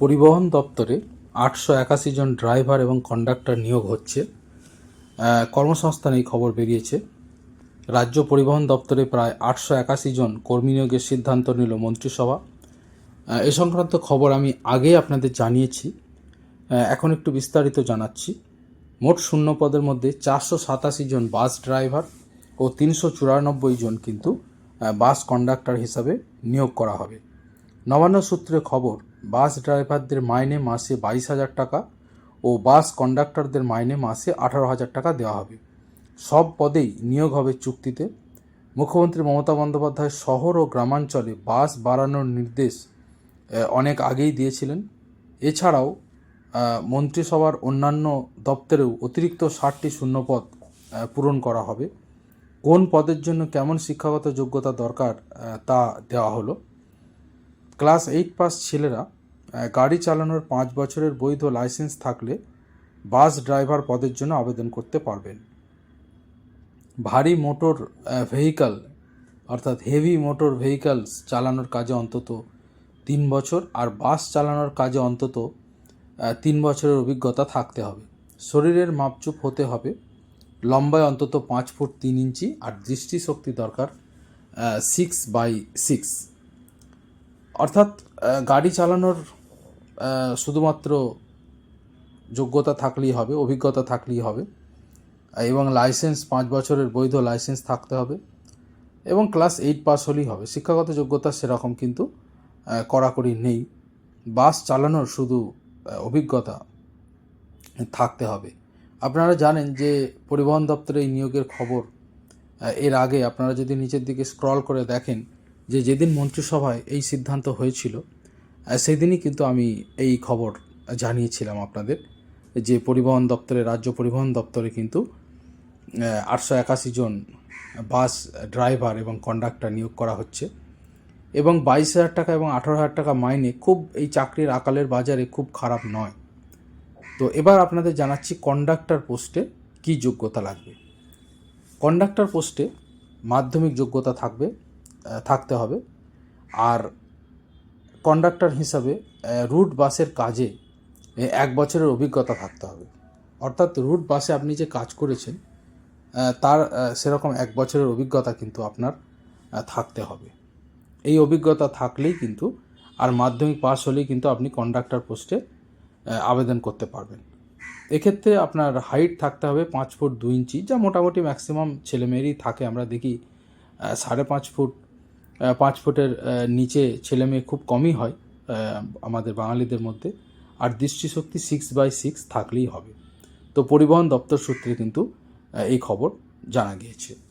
পরিবহন দপ্তরে আটশো একাশি জন ড্রাইভার এবং কন্ডাক্টর নিয়োগ হচ্ছে। কর্মসংস্থান এই খবর বেরিয়েছে। রাজ্য পরিবহন দপ্তরে প্রায় আটশো একাশি জন কর্মী নিয়োগের সিদ্ধান্ত নিল মন্ত্রিসভা। এ সংক্রান্ত খবর আমি আগে আপনাদের জানিয়েছি। এখন একটু বিস্তারিত জানাচ্ছি। মোট শূন্য পদের মধ্যে চারশো সাতাশি জন বাস ড্রাইভার ও তিনশো চুরানব্বই জন কিন্তু বাস কন্ডাক্টর হিসাবে নিয়োগ করা হবে। নবান্ন সূত্রে খবর বাস ড্রাইভারদের মাইনে মাসে বাইশ হাজার টাকা ও বাস কন্ডাক্টরদের মাইনে মাসে আঠারো হাজার টাকা দেওয়া হবে। সব পদেই নিয়োগ হবে চুক্তিতে। মুখ্যমন্ত্রী মমতা বন্দ্যোপাধ্যায় শহর ও গ্রামাঞ্চলে বাস বাড়ানোর নির্দেশ অনেক আগেই দিয়েছিলেন। এছাড়াও মন্ত্রিসভার অন্যান্য দপ্তরেও অতিরিক্ত ষাটটি শূন্যপদ পূরণ করা হবে। কোন পদের জন্য কেমন শিক্ষাগত যোগ্যতা দরকার তা দেওয়া হলো। ক্লাস এইট পাস ছেলেরা গাড়ি চালানোর পাঁচ বছরের বৈধ লাইসেন্স থাকলে বাস ড্রাইভার পদের জন্য আবেদন করতে পারবেন। ভারী মোটর ভেহিকল অর্থাৎ হেভি মোটর ভেহিকলস চালানোর কাজে অন্তত তিন বছর আর বাস চালানোর কাজে অন্তত তিন বছরের অভিজ্ঞতা থাকতে হবে। শরীরের মাপচুপ হতে হবে। লম্বায় অন্তত পাঁচ ফুট তিন ইঞ্চি আর দৃষ্টিশক্তি দরকার সিক্স বাই সিক্স অর্থাৎ গাড়ি চালানোর শুধুমাত্র যোগ্যতা থাকলেই হবে, অভিজ্ঞতা থাকলেই হবে, এবং লাইসেন্স পাঁচ বছরের বৈধ লাইসেন্স থাকতে হবে, এবং ক্লাস এইট পাস হলেই হবে। শিক্ষাগত যোগ্যতা সেরকম কিন্তু কড়াকড়ি নেই। বাস চালানোর শুধু অভিজ্ঞতা থাকতে হবে। আপনারা জানেন যে পরিবহন দপ্তরে এই নিয়োগের খবর এর আগে আপনারা যদি নিচের দিকে স্ক্রল করে দেখেন যে যেদিন মন্ত্রিসভায় এই সিদ্ধান্ত হয়েছিল সেদিনই কিন্তু আমি এই খবর জানিয়েছিলাম আপনাদের যে পরিবহন দপ্তরে, রাজ্য পরিবহন দপ্তরে কিন্তু আটশো একাশি জন বাস ড্রাইভার এবং কন্ডাক্টর নিয়োগ করা হচ্ছে। এবং বাইশ হাজার টাকা এবং আঠারো হাজার টাকা মাইনে খুব এই চাকরির আকালের বাজারে খুব খারাপ নয়। তো এবার আপনাদের জানাচ্ছি কন্ডাক্টর পোস্টে কি যোগ্যতা লাগবে। কন্ডাক্টর পোস্টে মাধ্যমিক যোগ্যতা থাকবে থাকতে হবে। আর কন্ডাক্টর হিসাবে রুট বাসের কাজে এক বছরের অভিজ্ঞতা থাকতে হবে। অর্থাৎ রুট বাসে আপনি যে কাজ করেছেন তার সেরকম এক বছরের অভিজ্ঞতা কিন্তু আপনার থাকতে হবে। এই অভিজ্ঞতা থাকলেই কিন্তু, আর মাধ্যমিক পাস হলেই কিন্তু আপনি কন্ডাক্টর পোস্টে আবেদন করতে পারবেন। এক্ষেত্রে আপনার হাইট থাকতে হবে পাঁচ ফুট দু ইঞ্চি, যা মোটামুটি ম্যাক্সিমাম ছেলেমেয়েরই থাকে। আমরা দেখি সাড়ে পাঁচ ফুট পাঁচ ফুটের নিচে ছেলে মেয়ে খুব কমই হয় আমাদের বাঙালিদের মধ্যে। আর দৃষ্টিশক্তি সিক্স বাই সিক্স থাকলেই হবে। তো পরিবহন দপ্তর সূত্রে কিন্তু এই খবর জানা গিয়েছে।